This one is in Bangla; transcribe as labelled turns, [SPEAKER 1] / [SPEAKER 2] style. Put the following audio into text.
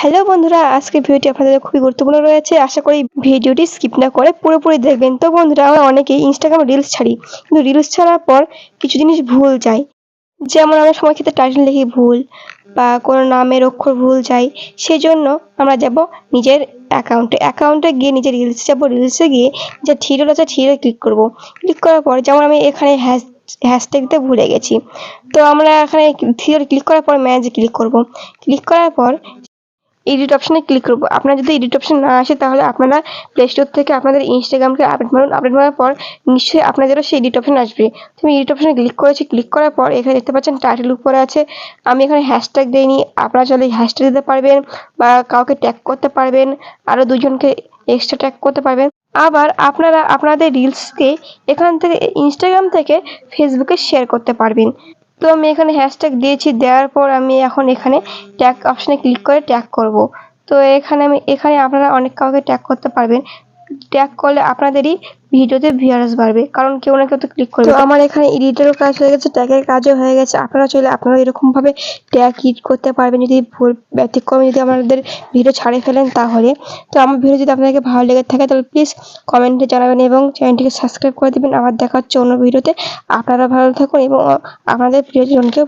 [SPEAKER 1] হ্যালো বন্ধুরা, আজকে ভিডিওটি আপনাদের খুবই গুরুত্বপূর্ণ রয়েছে। আশা করি ভিডিওটি স্কিপ না করে পুরোপুরি দেখবেন। তো বন্ধুরা, আমরা অনেকেই ইনস্টাগ্রামে রিলস ছাড়ি, কিন্তু রিলস ছাড়ার পর কিছু জিনিস ভুল যায়। যেমন আমরা সময় ক্ষেত্রে টাইটেল লিখি ভুল, বা কোনো নামের অক্ষর ভুল যাই সেই জন্য আমরা যাব নিজের অ্যাকাউন্টে অ্যাকাউন্টে গিয়ে নিজের রিলসে যাব। রিলসে গিয়ে যে থ্রি আছে থ্রিডে ক্লিক করব। ক্লিক করার পর যেমন আমি এখানে হ্যাশ হ্যাশট্যাগ দিতে ভুলে গেছি। তো আমরা এখানে থ্রিডে ক্লিক করার পর ম্যাচে ক্লিক করব। ক্লিক করার পর এডিট অপশনে ক্লিক করব। আপনার যদি এডিট অপশন না আসে, তাহলে আপনারা প্লে স্টোর থেকে আপনাদের ইনস্টাগ্রামকে আপডেট মারুন। আপডেট মারার পর নিশ্চয়ই আপনাদেরও সেই এডিট অপশন আসবে। তো আমি এডিট অপশনে ক্লিক করেছি ক্লিক করার পর এখানে দেখতে পাচ্ছেন টাইটেল উপরে আছে। আমি এখানে হ্যাশট্যাগ দিইনি, আপনারা চাইলে হ্যাশট্যাগ দিতে পারবেন বা কাউকে ট্যাগ করতে পারবেন আরও দুজনকে এক্সট্রা ট্যাগ করতে পারবেন। আবার আপনারা, আপনাদের রিলসকে এখান থেকে ইনস্টাগ্রাম থেকে ফেসবুকে শেয়ার করতে পারবেন। তো আমি এখানে হ্যাশট্যাগ দিয়েছি, দেওয়ার পর আমি এখন এখানে ট্যাগ অপশানে ক্লিক করে ট্যাগ করব। তো এখানে আমি, এখানে আপনারা অনেক কাউকে ট্যাগ করতে পারবেন। ট্যাগ করলে আপনাদেরই ভিডিওতে ভিউয়ার্স বাড়বে। কারণ কেউ না কেউ তো ক্লিক করবে। আমার এখানে এডিটেরও কাজ হয়ে গেছে ট্যাগের কাজও হয়ে গেছে। আপনারা চাইলে আপনারা এরকমভাবে ট্যাগ এডিট করতে পারবেন যদি ভুল ব্যতিক্রমে যদি আমাদের ভিডিও ছাড়ে ফেলেন তাহলে। তো আমার ভিডিও যদি আপনাদেরকে ভালো লেগে থাকে তাহলে প্লিজ কমেন্টে জানাবেন এবং চ্যানেলটিকে সাবস্ক্রাইব করে দেবেন। আবার দেখা হচ্ছে অন্য ভিডিওতে আপনারা ভালো থাকুন এবং আপনাদের প্রিয়জনকেও